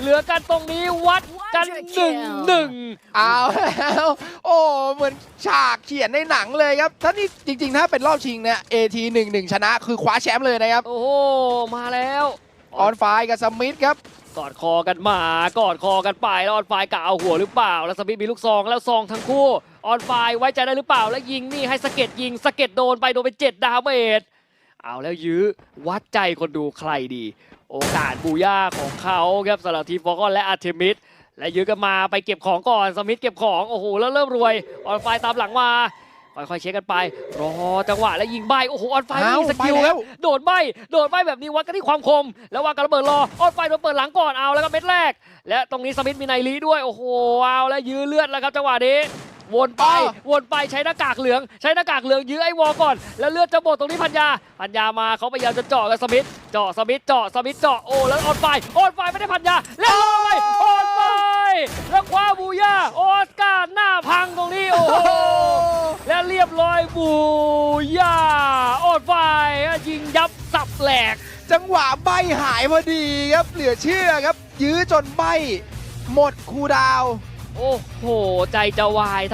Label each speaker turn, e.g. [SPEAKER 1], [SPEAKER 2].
[SPEAKER 1] เหลือกันตรงนี้วัดกันหนึ่งหนึ่ง
[SPEAKER 2] เอาแล้วโอ้เหมือนฉากเขียนในหนังเลยครับถ้านี่จริง ๆ ถ้าเป็นรอบชิงเนี่ย AT 1 1ชนะคือคว้าแชมป์เลยนะครับ
[SPEAKER 1] โอ้โหมาแล้ว
[SPEAKER 2] ออนไฟกับสมิธครับ
[SPEAKER 1] กอดคอกันมากอดคอกันไปแล้วออนไฟกะเอาหัวหรือเปล่า แล้วสมิธมีลูกซองแล้วซองทั้งคู่ออนไฟไว้ใจได้หรือเปล่า แล้วยิงนี่ให้สะเก็ดยิงสะเก็ดโดนไปโดนไปเจ็ดดาเมจ เอาแล้วยื้อวัดใจคนดูใครดี โอกาสบูย่าของเขาครับสำหรับทีมฟอร์กอนและอาร์เทมิสและยื้อกันมาไปเก็บของก่อนสมิธเก็บของ โอ้โห แล้วเริ่มรวย ออนไฟตามหลังมาค่อยๆเช็คกันไป รอจังหวะแล้วยิงใบโอ้โหออนไฟไม่มี
[SPEAKER 2] เอ้า
[SPEAKER 1] สกิล
[SPEAKER 2] ไป
[SPEAKER 1] ค
[SPEAKER 2] แล้
[SPEAKER 1] รับ
[SPEAKER 2] ว
[SPEAKER 1] โดดใบโดดใบแบบนี้วัดกันที่ความคม แล้ววางกันระเบิดรอออนไฟโดนเปิดหลังก่อนเอาแล้วก็เม็ดแรก และตรงนี้สมิธมีไนลีด้วยโอ้โหเอาแล้วยื้อเลือดแล้วครับจังหวะนี้ วนไปวนไปใช้หน้ากากเหลือง ใช้หน้ากากเหลืองยื้อไอ้วอลก่อน แล้วเลือดจะหมดตรงนี้พันยาพันยามาเขาพยายามจะเจาะกับสมิธเจาะสมิธเจาะสมิธเจาะโอ้แล้วออนไฟออนไฟไม่ได้พันยาแล้วออนไฟออนไฟแล้วคว้าบูย่าออสการ์หน้าพังตรงนี้โอ้โหและเรียบร้อยบูย่าออนไฟยิงยับสับแหลก
[SPEAKER 2] จังหวะใบหายพอดีครับเหลือเชื่อครับ ยื้อจนใบหมดคูดาว
[SPEAKER 1] โอ้โห ใจจะวายทั้ง